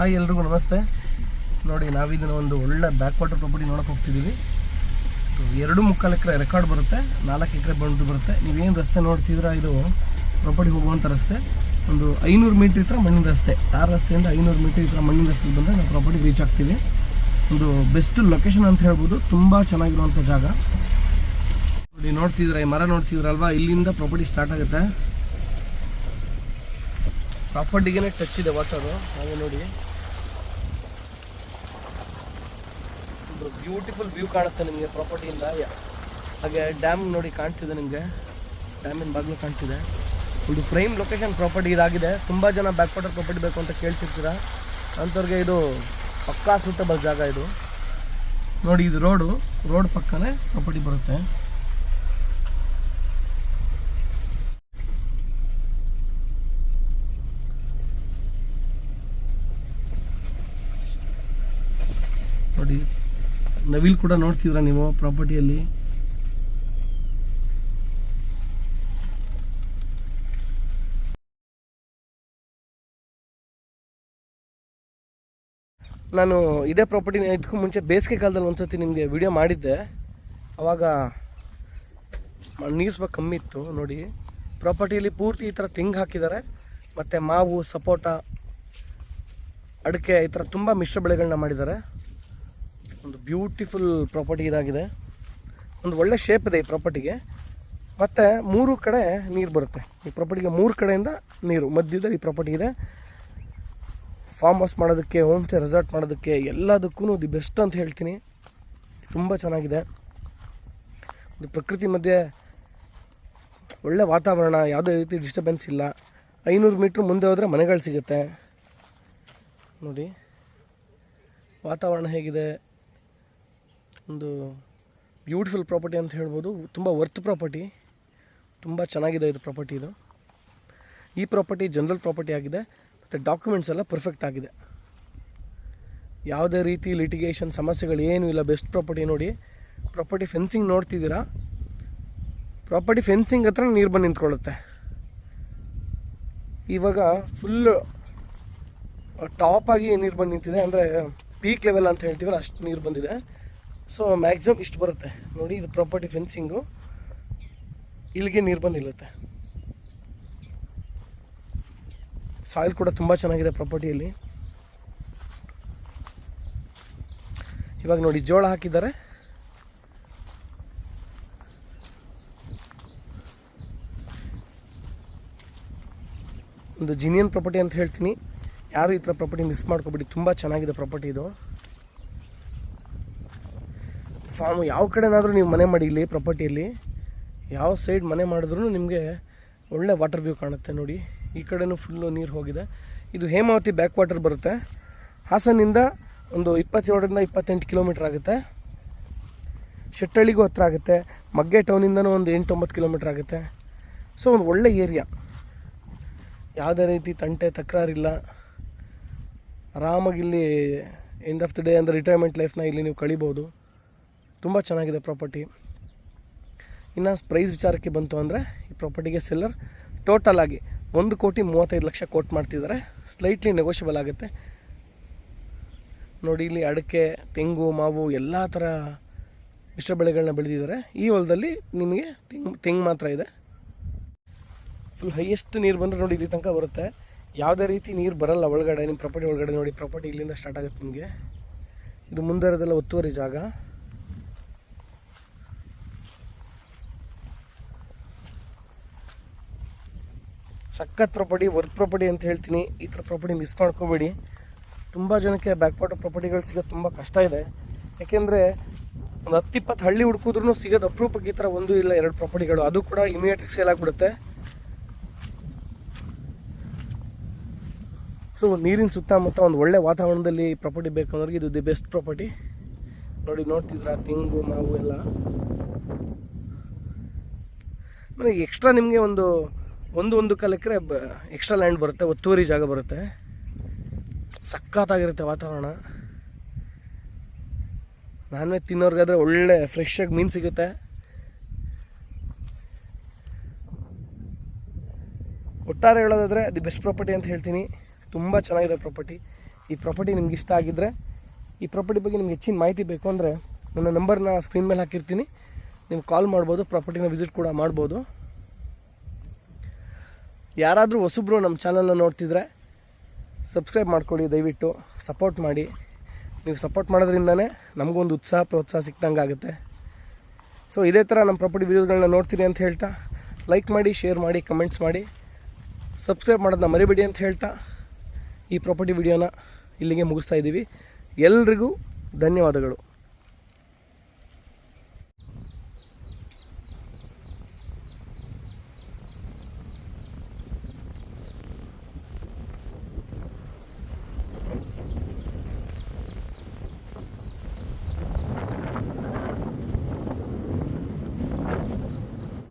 Hi ಎಲ್ರಿಗೂ ನಮಸ್ತೆ. ನೋಡಿ ನಾವಿದನ್ನು ಒಂದು ಒಳ್ಳೆ ಬ್ಯಾಕ್ ವಾಟರ್ ಪ್ರಾಪರ್ಟಿ ನೋಡಕ್ಕೆ ಹೋಗ್ತಿದ್ದೀವಿ ಎರಡು ಮುಕ್ಕಾಲು ಎಕರೆ ರೆಕಾರ್ಡ್ ಬರುತ್ತೆ, ನಾಲ್ಕು ಎಕರೆ ಬಂದು ಬರುತ್ತೆ. ನೀವೇನು ರಸ್ತೆ ನೋಡ್ತಿದ್ದೀರಾ, ಇದು ಪ್ರಾಪರ್ಟಿ ಹೋಗುವಂಥ ರಸ್ತೆ. ಒಂದು ಐನೂರು ಮೀಟ್ರ್ ಹತ್ರ ಮಣ್ಣಿನ ರಸ್ತೆ. ಆ ರಸ್ತೆಯಿಂದ ಐನೂರು ಮೀಟ್ರ್ ಹತ್ರ ಮಣ್ಣಿನ ರಸ್ತೆಗೆ ಬಂದರೆ ನಾವು ಪ್ರಾಪರ್ಟಿ ರೀಚ್ ಆಗ್ತೀವಿ. ಒಂದು ಬೆಸ್ಟ್ ಲೊಕೇಶನ್ ಅಂತ ಹೇಳ್ಬೋದು. ತುಂಬ ಚೆನ್ನಾಗಿರುವಂಥ ಜಾಗ. ನೋಡಿ ನೋಡ್ತಿದ್ರೆ ಈ ಮರ ನೋಡ್ತಿದ್ರಲ್ವಾ ಇಲ್ಲಿಂದ ಪ್ರಾಪರ್ಟಿ ಸ್ಟಾರ್ಟ್ ಆಗುತ್ತೆ. ಪ್ರಾಪರ್ಟಿಗೆ ಟಚ್ ಇದೆ ವಾಟರು ಹಾಗೆ ನೋಡಿ. ಒಂದು ಬ್ಯೂಟಿಫುಲ್ ವ್ಯೂ ಕಾಣುತ್ತೆ ನಿಮಗೆ ಪ್ರಾಪರ್ಟಿಯಿಂದ ಹಾಗೆ ಡ್ಯಾಮ್ ನೋಡಿ ಕಾಣ್ತಿದೆ ನಿಮಗೆ. ಡ್ಯಾಮಿನ ಬಾಗಿಲು ಕಾಣ್ತಿದೆ. ಇದು ಪ್ರೈಮ್ ಲೊಕೇಶನ್ ಪ್ರಾಪರ್ಟಿ ಇದಾಗಿದೆ. ತುಂಬ ಜನ ಬ್ಯಾಕ್ ವಾಟರ್ ಪ್ರಾಪರ್ಟಿ ಬೇಕು ಅಂತ ಕೇಳ್ತಿರ್ತೀರಾ? ಅಂಥವ್ರಿಗೆ ಇದು ಪಕ್ಕಾ ಸೂಟಬಲ್ ಜಾಗ ಇದು. ನೋಡಿ, ಇದು ರೋಡು ರೋಡ್ ಪಕ್ಕನೇ ಪ್ರಾಪರ್ಟಿ ಬರುತ್ತೆ ನೋಡಿ ನವಿಲ್ ಕೂಡ ನೋಡ್ತಿದ್ರ ನೀವು ಪ್ರಾಪರ್ಟಿಯಲ್ಲಿ? ನಾನು ಇದೇ ಪ್ರಾಪರ್ಟಿನ ಇದಕ್ಕೂ ಮುಂಚೆ ಬೇಸಿಗೆ ಕಾಲದಲ್ಲಿ ಒಂದ್ಸತಿ ನಿಮಗೆ ವಿಡಿಯೋ ಮಾಡಿದ್ದೆ. ಅವಾಗ ನೀರು ಸ್ವಲ್ಪ ಕಮ್ಮಿ ಇತ್ತು, ನೋಡಿ. ಪ್ರಾಪರ್ಟಿಯಲ್ಲಿ ಪೂರ್ತಿ ಈ ಥರ ತೆಂಗು ಹಾಕಿದ್ದಾರೆ. ಮತ್ತು ಮಾವು, ಸಪೋಟ, ಅಡಿಕೆ ಈ ಥರ ತುಂಬ ಮಿಶ್ರ ಬೆಳೆಗಳನ್ನ ಮಾಡಿದ್ದಾರೆ. ಒಂದು ಬ್ಯೂಟಿಫುಲ್ ಪ್ರಾಪರ್ಟಿ ಇದಾಗಿದೆ. ಒಂದು ಒಳ್ಳೆ ಶೇಪ್ ಇದೆ ಈ ಪ್ರಾಪರ್ಟಿಗೆ ಮತ್ತು ಮೂರು ಕಡೆ ನೀರು ಬರುತ್ತೆ. ಈ ಪ್ರಾಪರ್ಟಿಗೆ ಮೂರು ಕಡೆಯಿಂದ ನೀರು ಮಧ್ಯದಲ್ಲಿ ಈ ಪ್ರಾಪರ್ಟಿ ಇದೆ. ಫಾರ್ಮ್ ಹೌಸ್ ಮಾಡೋದಕ್ಕೆ ಹೋಮ್ ಸ್ಟೇ ರೆಸಾರ್ಟ್ ಮಾಡೋದಕ್ಕೆ ಎಲ್ಲದಕ್ಕೂ ದಿ ಬೆಸ್ಟ್ ಅಂತ ಹೇಳ್ತೀನಿ. ತುಂಬ ಚೆನ್ನಾಗಿದೆ. ಒಂದು ಪ್ರಕೃತಿ ಮಧ್ಯೆ ಒಳ್ಳೆ ವಾತಾವರಣ, ಯಾವುದೇ ರೀತಿ ಡಿಸ್ಟರ್ಬೆನ್ಸ್ ಇಲ್ಲ. ಐನೂರು ಮೀಟ್ರ್ ಮುಂದೆ ಹೋದರೆ ಮನೆಗಳು ಸಿಗುತ್ತೆ. ನೋಡಿ, ವಾತಾವರಣ ಹೇಗಿದೆ. ಒಂದು ಬ್ಯೂಟಿಫುಲ್ ಪ್ರಾಪರ್ಟಿ ಅಂತ ಹೇಳ್ಬೋದು. ತುಂಬ ವರ್ತ್ ಪ್ರಾಪರ್ಟಿ ತುಂಬ ಚೆನ್ನಾಗಿದೆ ಇದು ಪ್ರಾಪರ್ಟಿ ಇದು. ಈ ಪ್ರಾಪರ್ಟಿ ಜನರಲ್ ಪ್ರಾಪರ್ಟಿ ಆಗಿದೆ. ಮತ್ತು ಡಾಕ್ಯುಮೆಂಟ್ಸ್ ಎಲ್ಲ ಪರ್ಫೆಕ್ಟ್ ಆಗಿದೆ. ಯಾವುದೇ ರೀತಿ ಲಿಟಿಗೇಷನ್ ಸಮಸ್ಯೆಗಳು ಏನೂ ಇಲ್ಲ. ಬೆಸ್ಟ್ ಪ್ರಾಪರ್ಟಿ ನೋಡಿ. ಪ್ರಾಪರ್ಟಿ ಫೆನ್ಸಿಂಗ್ ನೋಡ್ತಿದ್ದೀರಾ? ಪ್ರಾಪರ್ಟಿ ಫೆನ್ಸಿಂಗ್ ಹತ್ರ ನೀರು ಬಂದು ನಿಂತ್ಕೊಳ್ಳುತ್ತೆ. ಇವಾಗ ಫುಲ್ಲು ಟಾಪ್ ಆಗಿ ನೀರು ಬಂದು ನಿಂತಿದೆ. ಅಂದರೆ ಪೀಕ್ ಲೆವೆಲ್ ಅಂತ ಹೇಳ್ತೀವಲ್ಲ, ಅಷ್ಟು ನೀರು ಬಂದಿದೆ. ಸೊ ಮ್ಯಾಕ್ಸಿಮಮ್ ಇಷ್ಟು ಬರುತ್ತೆ. ನೋಡಿ, ಇದು ಪ್ರಾಪರ್ಟಿ ಫೆನ್ಸಿಂಗು ಇಲ್ಲಿಗೆ ನೀರು ಬಂದು ನಿಲ್ಲುತ್ತೆ ಸಾಯಿಲ್ ಕೂಡ ತುಂಬ ಚೆನ್ನಾಗಿದೆ ಪ್ರಾಪರ್ಟಿಯಲ್ಲಿ ಇವಾಗ ನೋಡಿ, ಜೋಳ ಹಾಕಿದ್ದಾರೆ. ಒಂದು ಜಿನಿಯನ್ ಪ್ರಾಪರ್ಟಿ ಅಂತ ಹೇಳ್ತೀನಿ. ಯಾರು ಈ ಥರ ಪ್ರಾಪರ್ಟಿ ಮಿಸ್ ಮಾಡ್ಕೊಬಿಡಿ, ತುಂಬ ಚೆನ್ನಾಗಿದೆ ಪ್ರಾಪರ್ಟಿ ಇದು. ಫಾರ್ಮ್ ಯಾವ ಕಡೆನಾದರೂ ನೀವು ಮನೆ ಮಾಡಿ ಇಲ್ಲಿ ಪ್ರಾಪರ್ಟಿಯಲ್ಲಿ ಯಾವ ಸೈಡ್ ಮನೆ ಮಾಡಿದ್ರೂ ನಿಮಗೆ ಒಳ್ಳೆ ವಾಟರ್ ವ್ಯೂ ಕಾಣುತ್ತೆ ನೋಡಿ. ಈ ಕಡೆನೂ ಫುಲ್ಲು ನೀರು ಹೋಗಿದೆ. ಇದು ಹೇಮಾವತಿ ಬ್ಯಾಕ್ ವಾಟರ್ ಬರುತ್ತೆ. ಹಾಸನಿಂದ ಒಂದು ಇಪ್ಪತ್ತೇಳರಿಂದ ಇಪ್ಪತ್ತೆಂಟು ಕಿಲೋಮೀಟ್ರ್ ಆಗುತ್ತೆ. ಶೆಟ್ಟಳ್ಳಿಗೂ ಹತ್ರ ಆಗುತ್ತೆ. ಮಗ್ಗೆ ಟೌನಿಂದನೂ ಒಂದು ಎಂಟೊಂಬತ್ತು ಕಿಲೋಮೀಟ್ರ್ ಆಗುತ್ತೆ. ಸೊ ಒಂದು ಒಳ್ಳೆ ಏರಿಯಾ ಯಾವುದೇ ರೀತಿ ತಂಟೆ, ತಕರಾರಿಲ್ಲ. ಆರಾಮಾಗಿ ಇಲ್ಲಿ ಎಂಡ್ ಆಫ್ ದ ಡೇ ಅಂದರೆ ರಿಟೈರ್ಮೆಂಟ್ ಲೈಫ್ನ ಇಲ್ಲಿ ನೀವು ಕಳಿಬೋದು. ತುಂಬ ಚೆನ್ನಾಗಿದೆ ಪ್ರಾಪರ್ಟಿ. ಇನ್ನು ಪ್ರೈಸ್ ವಿಚಾರಕ್ಕೆ ಬಂತು ಅಂದರೆ ಈ ಪ್ರಾಪರ್ಟಿಗೆ ಸೆಲ್ಲರ್ ಟೋಟಲ್ ಆಗಿ ಒಂದು ಕೋಟಿ ಮೂವತ್ತೈದು ಲಕ್ಷ ಕೋಟ್ ಮಾಡ್ತಿದ್ದಾರೆ. ಸ್ಲೈಟ್ಲಿ ನೆಗೋಷಿಯಬಲ್ ಆಗುತ್ತೆ. ನೋಡಿ ಇಲ್ಲಿ ಅಡಿಕೆ, ತೆಂಗು, ಮಾವು ಎಲ್ಲ ಥರ ಮಿಶ್ರ ಬೆಳೆಗಳನ್ನ ಬೆಳೆದಿದ್ದಾರೆ. ಈ ಹೊಲದಲ್ಲಿ ನಿಮಗೆ ತೆಂಗು ತೆಂಗು ಮಾತ್ರ ಇದೆ. ಫುಲ್ ಹೈಯೆಸ್ಟ್ ನೀರು ಬಂದರೆ ನೋಡಿ ಇಲ್ಲಿ ತನಕ ಬರುತ್ತೆ. ಯಾವುದೇ ರೀತಿ ನೀರು ಬರಲ್ಲ ಒಳಗಡೆ ನಿಮ್ಮ ಪ್ರಾಪರ್ಟಿ ಒಳಗಡೆ ನೋಡಿ ಪ್ರಾಪರ್ಟಿ ಇಲ್ಲಿಂದ ಸ್ಟಾರ್ಟ್ ಆಗುತ್ತೆ ನಿಮಗೆ. ಇದು ಮುಂದೆ ಇರೋದೆಲ್ಲ ಒತ್ತುವರಿ ಜಾಗ. ಸಖತ್ ಪ್ರಾಪರ್ಟಿ ವರ್ಕ್ ಪ್ರಾಪರ್ಟಿ ಅಂತ ಹೇಳ್ತೀನಿ. ಈ ಥರ ಪ್ರಾಪರ್ಟಿ ಮಿಸ್ ಮಾಡ್ಕೋಬೇಡಿ. ತುಂಬ ಜನಕ್ಕೆ ಬ್ಯಾಕ್ ವಾಟರ್ ಪ್ರಾಪರ್ಟಿಗಳು ಸಿಗೋದು ತುಂಬ ಕಷ್ಟ ಇದೆ. ಯಾಕೆಂದರೆ ಒಂದು ಹತ್ತು ಇಪ್ಪತ್ತು ಹಳ್ಳಿ ಹುಡುಕಿದ್ರೂ ಸಿಗೋದು ಅಪ್ರೂಪಕ್ಕೆ ಈ ಥರ ಒಂದು ಇಲ್ಲ, ಎರಡು ಪ್ರಾಪರ್ಟಿಗಳು ಅದು ಕೂಡ ಇಮಿಡಿಯೇಟಾಗಿ ಸೇಲ್ ಆಗಿಬಿಡುತ್ತೆ. ಸೊ ನೀರಿನ ಸುತ್ತಮುತ್ತ ಒಂದು ಒಳ್ಳೆ ವಾತಾವರಣದಲ್ಲಿ ಪ್ರಾಪರ್ಟಿ ಬೇಕು ಅನ್ನೋರಿಗೆ ಇದು ದಿ ಬೆಸ್ಟ್ ಪ್ರಾಪರ್ಟಿ ನೋಡಿ, ನೋಡ್ತಿದ್ರ, ತೆಂಗು, ಮಾವು ಎಲ್ಲ. ನನಗೆ ಎಕ್ಸ್ಟ್ರಾ ನಿಮಗೆ ಒಂದು ಒಂದು ಒಂದು ಕಾಲಕ್ಕೆ ಬ ಎಕ್ಸ್ಟ್ರಾ ಲ್ಯಾಂಡ್ ಬರುತ್ತೆ, ಒತ್ತುವರಿ ಜಾಗ ಬರುತ್ತೆ. ಸಖತ್ತಾಗಿರುತ್ತೆ ವಾತಾವರಣ. ನಾನ್ ವೆಜ್ ತಿನ್ನೋರ್ಗಾದ್ರೆ ಒಳ್ಳೆ ಫ್ರೆಶ್ ಆಗಿ ಮೀನು ಸಿಗುತ್ತೆ. ಒಟ್ಟಾರೆ ಹೇಳೋದಾದರೆ ದಿ ಬೆಸ್ಟ್ ಪ್ರಾಪರ್ಟಿ ಅಂತ ಹೇಳ್ತೀನಿ. ತುಂಬ ಚೆನ್ನಾಗಿದೆ ಪ್ರಾಪರ್ಟಿ ಈ ಪ್ರಾಪರ್ಟಿ ನಿಮ್ಗೆ ಇಷ್ಟ ಆಗಿದ್ದರೆ ಈ ಪ್ರಾಪರ್ಟಿ ಬಗ್ಗೆ ನಿಮ್ಗೆ ಹೆಚ್ಚಿನ ಮಾಹಿತಿ ಬೇಕು ಅಂದರೆ, ನನ್ನ ನಂಬರ್ನ ಸ್ಕ್ರೀನ್ ಮೇಲೆ ಹಾಕಿರ್ತೀನಿ. ನೀವು ಕಾಲ್ ಮಾಡ್ಬೋದು ಪ್ರಾಪರ್ಟಿನ ವಿಸಿಟ್ ಕೂಡ ಮಾಡ್ಬೋದು. ಯಾರಾದರೂ ಹೊಸಬ್ರು ನಮ್ಮ ಚಾನಲ್ನ ನೋಡ್ತಿದ್ರೆ ಸಬ್ಸ್ಕ್ರೈಬ್ ಮಾಡ್ಕೊಳ್ಳಿ, ದಯವಿಟ್ಟು ಸಪೋರ್ಟ್ ಮಾಡಿ. ನೀವು ಸಪೋರ್ಟ್ ಮಾಡೋದ್ರಿಂದನೇ ನಮಗೊಂದು ಉತ್ಸಾಹ, ಪ್ರೋತ್ಸಾಹ ಸಿಕ್ದಂಗೆ ಆಗುತ್ತೆ. ಸೊ ಇದೇ ಥರ ನಮ್ಮ ಪ್ರಾಪರ್ಟಿ ವೀಡಿಯೋಗಳನ್ನ ನೋಡ್ತೀರಿ ಅಂತ ಹೇಳ್ತಾ ಲೈಕ್ ಮಾಡಿ ಶೇರ್ ಮಾಡಿ ಕಮೆಂಟ್ಸ್ ಮಾಡಿ. ಸಬ್ಸ್ಕ್ರೈಬ್ ಮಾಡೋದನ್ನ ಮರಿಬೇಡಿ ಅಂತ ಹೇಳ್ತಾ, ಈ ಪ್ರಾಪರ್ಟಿ ವಿಡಿಯೋನ ಇಲ್ಲಿಗೆ ಮುಗಿಸ್ತಾ ಇದ್ದೀವಿ. ಎಲ್ರಿಗೂ ಧನ್ಯವಾದಗಳು.